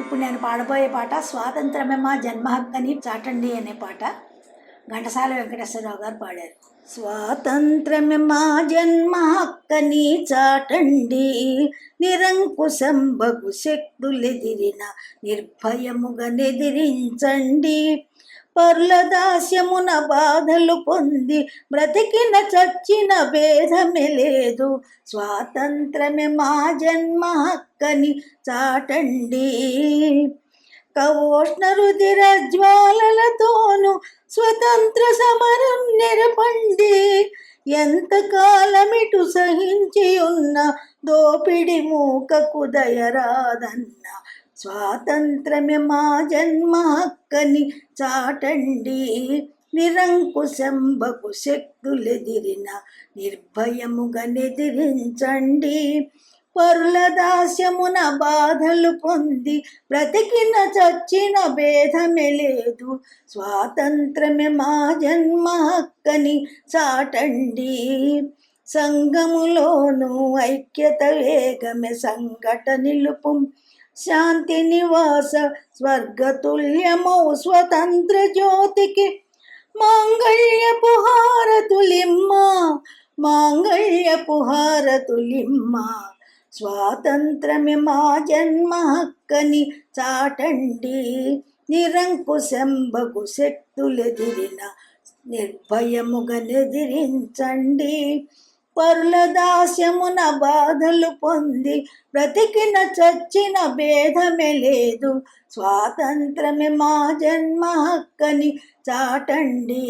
ఇప్పుడు నేను పాడబోయే పాట స్వాతంత్రమే మా జన్మ హక్కని చాటండి అనే పాట. ఘంటసాల వెంకటేశ్వరరావు గారు పాడారు. స్వాతంత్రమే మా జన్మ హక్కని చాటండి నిరంకుశం బగు శక్తులెదిరిన నిర్భయముగా నిదిరించండి పర్ల దాస్యమున బాధలు పొంది బ్రతికిన చచ్చిన భేదమే లేదు. స్వాతంత్రమే మా జన్మ హక్కని చాటండి. కవోష్ణ రుధిర జ్వాలలతోను స్వతంత్ర సమరం నెరపండి. ఎంతకాలమిటు సహించి ఉన్న దోపిడి మూకకు దయరాదన్నా స్వాతంత్రమే మా జన్మ హక్కని చాటండి. నిరంకుశంబకు శక్తులెదిరిన నిర్భయముగా నెదిరించండి పరుల దాస్యమున బాధలు పొంది బ్రతికిన చచ్చిన భేదమే లేదు. స్వాతంత్రమే మా జన్మ హక్కని చాటండి. సంఘములోను ఐక్యత వేగమే సంఘట నిలుపు శాంతి నివాస స్వర్గతుల్యమౌ స్వతంత్ర జ్యోతికి. మాంగళ్యపు హారతులిమ్మ మాంగళ్యపు హారతులిమ్మ స్వాతంత్రమే మా జన్మ హక్కని చాటండి. నిరంకుశంబకు శక్తులెదిరిన నిర్భయముగా నిదిరించండి పరుల దాస్యమున బాధలు పొంది బ్రతికిన చచ్చిన భేదమే లేదు. స్వాతంత్రమే మా జన్మ హక్కని చాటండి.